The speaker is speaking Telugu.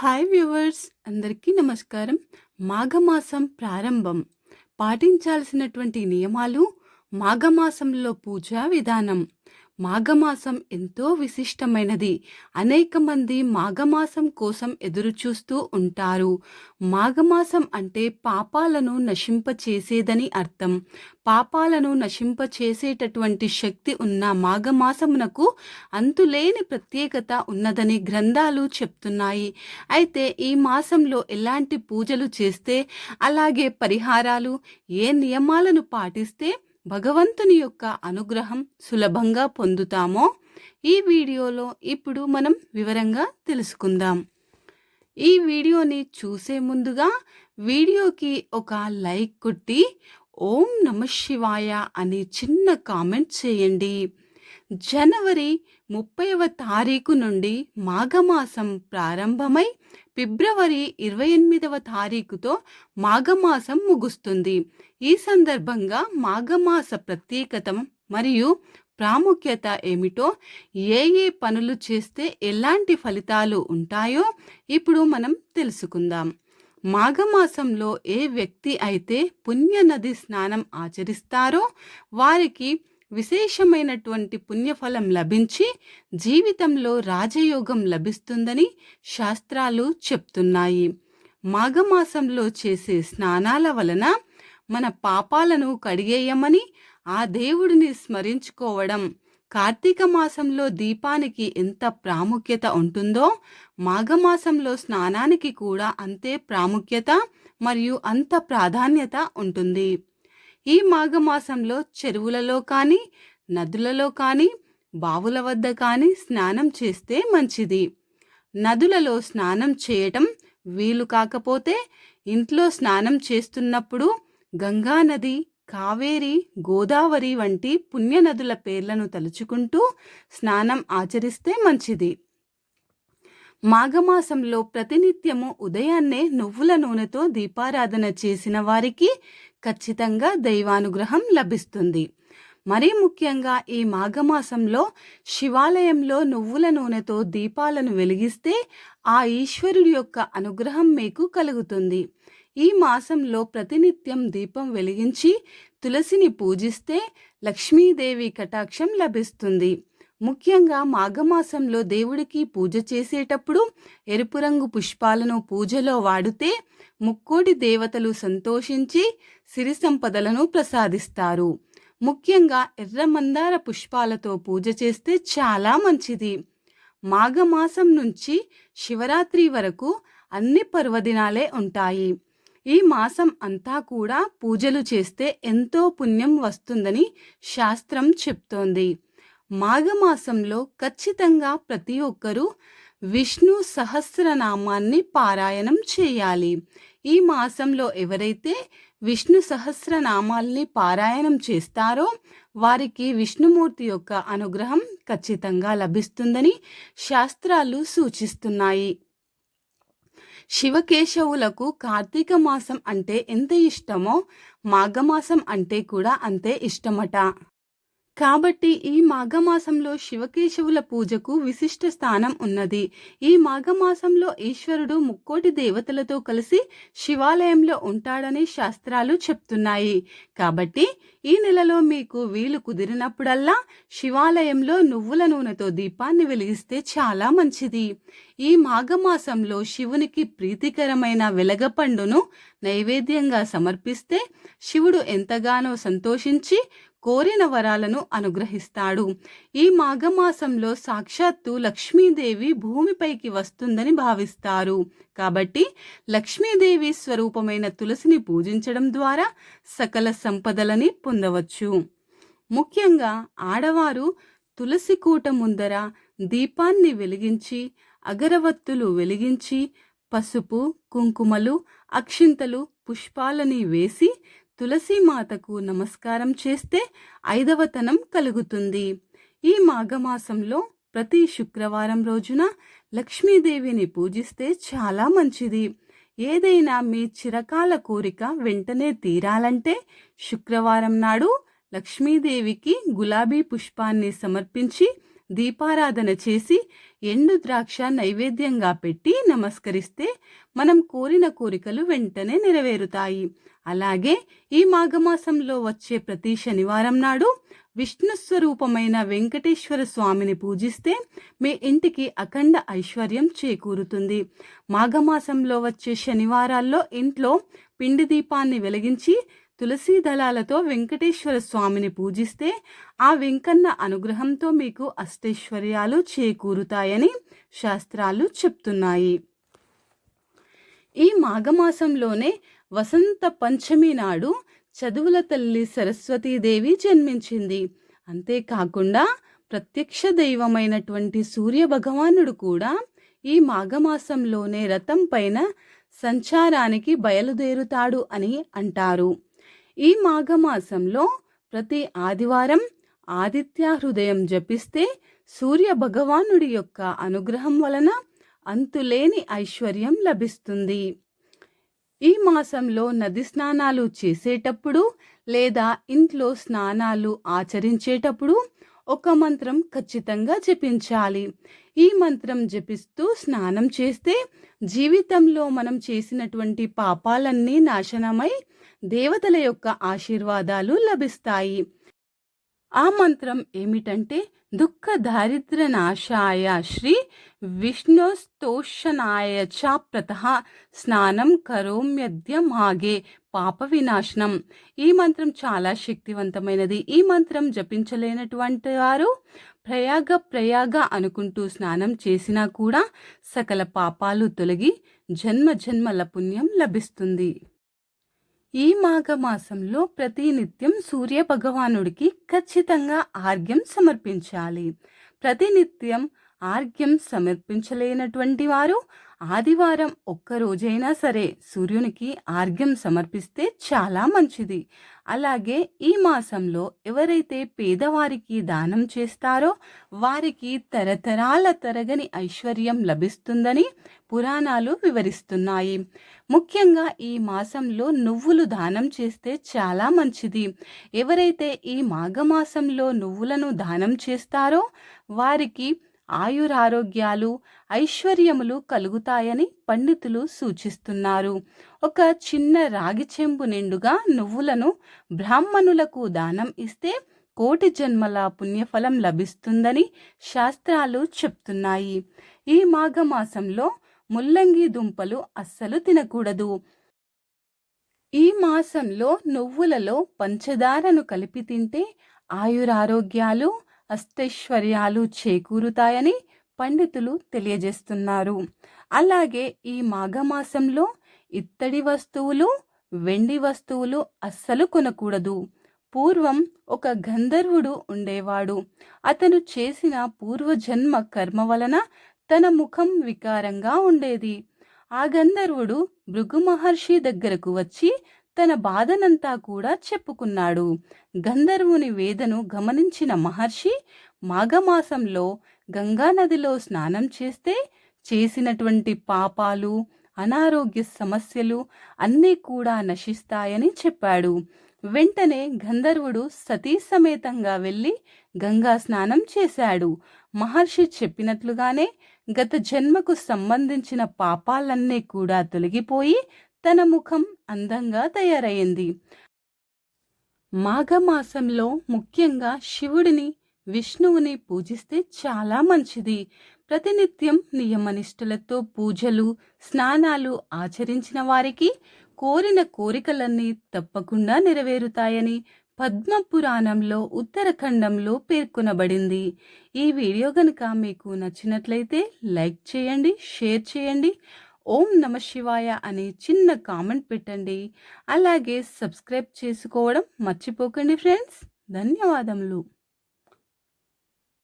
హాయ్ వ్యూవర్స్ అందరికీ నమస్కారం. మాఘమాసం ప్రారంభం. పాటించాల్సినటువంటి నియమాలు మాఘమాసంలో పూజా విధానం. మాఘమాసం ఎంతో విశిష్టమైనది. అనేక మంది మాఘమాసం కోసం ఎదురుచూస్తూ ఉంటారు. మాఘమాసం అంటే పాపాలను నశింపచేసేదని అర్థం. పాపాలను నశింపచేసేటటువంటి శక్తి ఉన్న మాఘమాసమునకు అంతులేని ప్రత్యేకత ఉన్నదని గ్రంథాలు చెప్తున్నాయి. అయితే ఈ మాసంలో ఎలాంటి పూజలు చేస్తే అలాగే పరిహారాలు ఏ నియమాలను పాటిస్తే భగవంతుని యొక్క అనుగ్రహం సులభంగా పొందుతామో ఈ వీడియోలో ఇప్పుడు మనం వివరంగా తెలుసుకుందాం. ఈ వీడియోని చూసే ముందుగా వీడియోకి ఒక లైక్ కొట్టి ఓం నమ శివాయ అని చిన్న కామెంట్ చేయండి. జనవరి ముప్పైవ తారీఖు నుండి మాఘమాసం ప్రారంభమై ఫిబ్రవరి ఇరవై ఎనిమిదవ తారీఖుతో మాఘమాసం ముగుస్తుంది. ఈ సందర్భంగా మాఘమాస ప్రత్యేకత మరియు ప్రాముఖ్యత ఏమిటో ఏ ఏ పనులు చేస్తే ఎలాంటి ఫలితాలు ఉంటాయో ఇప్పుడు మనం తెలుసుకుందాం. మాఘమాసంలో ఏ వ్యక్తి అయితే పుణ్యనది స్నానం ఆచరిస్తారో వారికి విశేషమైనటువంటి పుణ్యఫలం లభించి జీవితంలో రాజయోగం లభిస్తుందని శాస్త్రాలు చెప్తున్నాయి. మాఘమాసంలో చేసే స్నానాల వలన మన పాపాలను కడిగేయమని ఆ దేవుడిని స్మరించుకోవడం కార్తీక మాసంలో దీపానికి ఎంత ప్రాముఖ్యత ఉంటుందో మాఘమాసంలో స్నానానికి కూడా అంతే ప్రాముఖ్యత మరియు అంత ప్రాధాన్యత ఉంటుంది. ఈ మాఘమాసంలో చెరువులలో కానీ నదులలో కానీ బావుల వద్ద కానీ స్నానం చేస్తే మంచిది. నదులలో స్నానం చేయటం వీలు కాకపోతే ఇంట్లో స్నానం చేస్తున్నప్పుడు గంగా నది కావేరి గోదావరి వంటి పుణ్యనదుల పేర్లను తలుచుకుంటూ స్నానం ఆచరిస్తే మంచిది. మాఘమాసంలో ప్రతినిత్యము ఉదయాన్నే నువ్వుల నూనెతో దీపారాధన చేసిన వారికి ఖచ్చితంగా దైవానుగ్రహం లభిస్తుంది. మరీ ముఖ్యంగా ఈ మాఘమాసంలో శివాలయంలో నువ్వుల నూనెతో దీపాలను వెలిగిస్తే ఆ ఈశ్వరుడి యొక్క అనుగ్రహం మీకు కలుగుతుంది. ఈ మాసంలో ప్రతినిత్యం దీపం వెలిగించి తులసిని పూజిస్తే లక్ష్మీదేవి కటాక్షం లభిస్తుంది. ముఖ్యంగా మాఘమాసంలో దేవుడికి పూజ చేసేటప్పుడు ఎరుపు రంగు పుష్పాలను పూజలో వాడితే ముక్కోటి దేవతలు సంతోషించి సిరి సంపదలను ప్రసాదిస్తారు. ముఖ్యంగా ఎర్ర మందార పుష్పాలతో పూజ చేస్తే చాలా మంచిది. మాఘమాసం నుంచి శివరాత్రి వరకు అన్ని పర్వదినాలే ఉంటాయి. ఈ మాసం అంతా కూడా పూజలు చేస్తే ఎంతో పుణ్యం వస్తుందని శాస్త్రం చెప్తోంది. మాఘమాసంలో ఖచ్చితంగా ప్రతి ఒక్కరూ విష్ణు సహస్రనామాన్ని పారాయణం చేయాలి. ఈ మాసంలో ఎవరైతే విష్ణు సహస్రనామాల్ని పారాయణం చేస్తారో వారికి విష్ణుమూర్తి యొక్క అనుగ్రహం ఖచ్చితంగా లభిస్తుందని శాస్త్రాలు సూచిస్తున్నాయి. శివకేశవులకు కార్తీక మాసం అంటే ఎంత ఇష్టమో మాఘమాసం అంటే కూడా అంతే ఇష్టమట. కాబట్టి ఈ మాఘమాసంలో శివకేశవుల పూజకు విశిష్ట స్థానం ఉన్నది. ఈ మాఘమాసంలో ఈశ్వరుడు ముక్కోటి దేవతలతో కలిసి శివాలయంలో ఉంటాడని శాస్త్రాలు చెప్తున్నాయి. కాబట్టి ఈ నెలలో మీకు వీలు కుదిరినప్పుడల్లా శివాలయంలో నువ్వుల నూనెతో దీపాన్ని వెలిగిస్తే చాలా మంచిది. ఈ మాఘమాసంలో శివునికి ప్రీతికరమైన వెలగపండును నైవేద్యంగా సమర్పిస్తే శివుడు ఎంతగానో సంతోషించి కోరిన వరాలను అనుగ్రహిస్తాడు. ఈ మాఘమాసంలో సాక్షాత్తు లక్ష్మీదేవి భూమిపైకి వస్తుందని భావిస్తారు. కాబట్టి లక్ష్మీదేవి స్వరూపమైన తులసిని పూజించడం ద్వారా సకల సంపదలని పొందవచ్చు. ముఖ్యంగా ఆడవారు తులసి కూట ముందర దీపాన్ని వెలిగించి అగరవత్తులు వెలిగించి పసుపు కుంకుమలు అక్షింతలు పుష్పాలని వేసి తులసీమాతకు నమస్కారం చేస్తే ఐదవతనం కలుగుతుంది. ఈ మాఘమాసంలో ప్రతి శుక్రవారం రోజున లక్ష్మీదేవిని పూజిస్తే చాలా మంచిది. ఏదైనా మీ చిరకాల కోరిక వెంటనే తీరాలంటే శుక్రవారం నాడు లక్ష్మీదేవికి గులాబీ పుష్పాన్ని సమర్పించి దీపారాధన చేసి ఎండు ద్రాక్ష నైవేద్యంగా పెట్టి నమస్కరిస్తే మనం కోరిన కోరికలు వెంటనే నెరవేరుతాయి. అలాగే ఈ మాఘమాసంలో వచ్చే ప్రతి శనివారం నాడు విష్ణు స్వరూపమైన వెంకటేశ్వర స్వామిని పూజిస్తే మీ ఇంటికి అఖండ ఐశ్వర్యం చేకూరుతుంది. మాఘమాసంలో వచ్చే శనివారాల్లో ఇంట్లో పిండి దీపాన్ని వెలిగించి తులసీ దళాలతో వెంకటేశ్వర స్వామిని పూజిస్తే ఆ వెంకన్న అనుగ్రహంతో మీకు అష్టైశ్వర్యాలు చేకూరుతాయని శాస్త్రాలు చెప్తున్నాయి. ఈ మాఘమాసంలోనే వసంత పంచమి నాడు చదువుల తల్లి సరస్వతీదేవి జన్మించింది. అంతేకాకుండా ప్రత్యక్ష దైవమైనటువంటి సూర్య భగవానుడు కూడా ఈ మాఘమాసంలోనే రథం పైన సంచారానికి బయలుదేరుతాడు అని అంటారు. ఈ మాఘమాసంలో ప్రతి ఆదివారం ఆదిత్య హృదయం జపిస్తే సూర్య భగవానుడి యొక్క అనుగ్రహం వలన అంతులేని ఐశ్వర్యం లభిస్తుంది. ఈ మాసంలో నది స్నానాలు చేసేటప్పుడు లేదా ఇంట్లో స్నానాలు ఆచరించేటప్పుడు ఒక మంత్రం ఖచ్చితంగా జపించాలి. ఈ మంత్రం జపిస్తూ స్నానం చేస్తే జీవితంలో మనం చేసినటువంటి పాపాలన్నీ నాశనమై దేవతల యొక్క ఆశీర్వాదాలు లభిస్తాయి. ఆ మంత్రం ఏమిటంటే దుఃఖ దారిద్ర నాశాయ శ్రీ విష్ణుస్తోషనాయ చ ప్రత స్నానం కరోమ్యద్య మాగే పాప వినాశనం. ఈ మంత్రం చాలా శక్తివంతమైనది. ఈ మంత్రం జపించలేనటువంటి వారు ప్రయాగ ప్రయాగ అనుకుంటూ స్నానం చేసినా కూడా సకల పాపాలు తొలగి జన్మ జన్మల పుణ్యం లభిస్తుంది. ఈ మాఘమాసంలో ప్రతినిత్యం సూర్య భగవానుడికి ఖచ్చితంగా ఆర్ఘ్యం సమర్పించాలి. ప్రతినిత్యం ఆర్ఘ్యం సమర్పించలేనటువంటి వారు ఆదివారం ఒక్క రోజైనా సరే సూర్యునికి ఆర్ఘ్యం సమర్పిస్తే చాలా మంచిది. అలాగే ఈ మాసంలో ఎవరైతే పేదవారికి దానం చేస్తారో వారికి తరతరాల తరగని ఐశ్వర్యం లభిస్తుందని పురాణాలు వివరిస్తున్నాయి. ముఖ్యంగా ఈ మాసంలో నువ్వులు దానం చేస్తే చాలా మంచిది. ఎవరైతే ఈ మాఘమాసంలో నువ్వులను దానం చేస్తారో వారికి ఆయురారోగ్యాలు ఐశ్వర్యములు కలుగుతాయని పండితులు సూచిస్తున్నారు. ఒక చిన్న రాగి చెంబు నిండుగా నువ్వులను బ్రాహ్మణులకు దానం ఇస్తే కోటి జన్మల పుణ్యఫలం లభిస్తుందని శాస్త్రాలు చెప్తున్నాయి. ఈ మాఘమాసంలో ముల్లంగి దుంపలు అస్సలు తినకూడదు. ఈ మాసంలో నువ్వులలో పంచదారను కలిపి తింటే ఆయురారోగ్యాలు అష్టైశ్వర్యాలు చేకూరుతాయని పండితులు తెలియజేస్తున్నారు. అలాగే ఈ మాఘమాసంలో ఇత్తడి వస్తువులు వెండి వస్తువులు అస్సలు కొనకూడదు. పూర్వం ఒక గంధర్వుడు ఉండేవాడు. అతను చేసిన పూర్వజన్మ కర్మ వలన తన ముఖం వికారంగా ఉండేది. ఆ గంధర్వుడు భృగు మహర్షి దగ్గరకు వచ్చి తన బాధనంతా కూడా చెప్పుకున్నాడు. గంధర్వుని వేదను గమనించిన మహర్షి మాఘమాసంలో గంగానదిలో స్నానం చేస్తే చేసినటువంటి పాపాలు అనారోగ్య సమస్యలు అన్నీ కూడా నశిస్తాయని చెప్పాడు. వెంటనే గంధర్వుడు సతీ సమేతంగా వెళ్ళి గంగా స్నానం చేశాడు. మహర్షి చెప్పినట్లుగానే గత జన్మకు సంబంధించిన పాపాలన్నీ కూడా తొలగిపోయి తన ముఖం అందంగా తయారయ్యింది మాఘమాసంలో ముఖ్యంగా శివుడిని విష్ణువుని పూజిస్తే చాలా మంచిది. ప్రతినిత్యం నియమనిష్ఠులతో పూజలు స్నానాలు ఆచరించిన వారికి కోరిన కోరికలన్నీ తప్పకుండా నెరవేరుతాయని పద్మ పురాణంలో ఉత్తరఖండంలో పేర్కొనబడింది. ఈ వీడియో కనుక మీకు నచ్చినట్లయితే లైక్ చేయండి షేర్ చేయండి ఓం నమ శివాయ అని చిన్న కామెంట్ పెట్టండి. అలాగే సబ్స్క్రైబ్ చేసుకోవడం మర్చిపోకండి ఫ్రెండ్స్. ధన్యవాదములు.